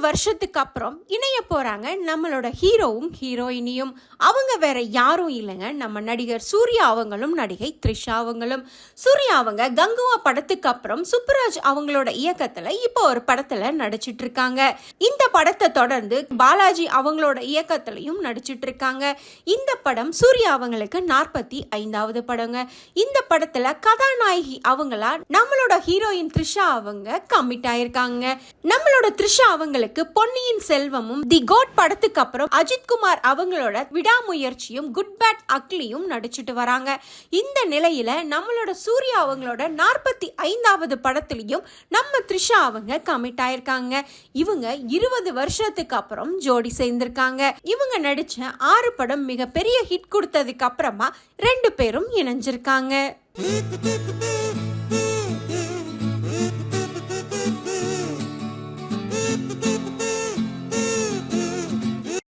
வருஷத்துக்கு அப்புறம் இணைய போகிறாங்க நம்மளோட ஹீரோவும் ஹீரோயினியும். அவங்க வேற யாரும் இல்லைங்க. நம்ம நடிகர் சூர்யா அவங்களும் நடிகை த்ரிஷா அவங்களும். சூர்யா அவங்க கங்குவா படத்துக்கு அப்புறம் சுப்புராஜ் அவங்களோட இயக்கத்தில் இப்போ ஒரு படத்தில் நடிச்சிட்டு இருக்காங்க இந்த படத்தை தொடர்ந்து பாலாஜி அவங்களோட இயக்கத்திலையும் நடிச்சிட்டு இருக்காங்க இந்த படம் சூர்யா அவங்களுக்கு நாற்பத்தி ஐந்தாவது படங்க. இந்த படத்தில் கதாநாயகி அவங்களா நம்மளோட ஹீரோயின் த்ரிஷா அவங்க கம்மிட் ஆயிருக்காங்க. நம்மளோட த்ரிஷா அவங்களுக்கு பொன்னியின் செல்வமும் தி கோட் படத்துக்கு அப்புறம் அஜித் குமார் அவங்களோட விடாமுயற்சியும் குட் பேட் அக்லியும் நடிச்சிட்டு வராங்க. இந்த நிலையில நம்மளோட சூர்யா அவங்களோட நாற்பத்தி ஐந்தாவது படத்துலையும் நம்ம த்ரிஷா அவங்க கமிட் ஆயிருக்காங்க. இவங்க இருபது வருஷத்துக்கு அப்புறம் ஜோடி சேர்ந்திருக்காங்க. இவங்க நடிச்ச ஆறு படம் மிகப்பெரிய ஹிட் கொடுத்ததுக்கு அப்புறமா ரெண்டு பேரும் இணைஞ்சிருக்காங்க.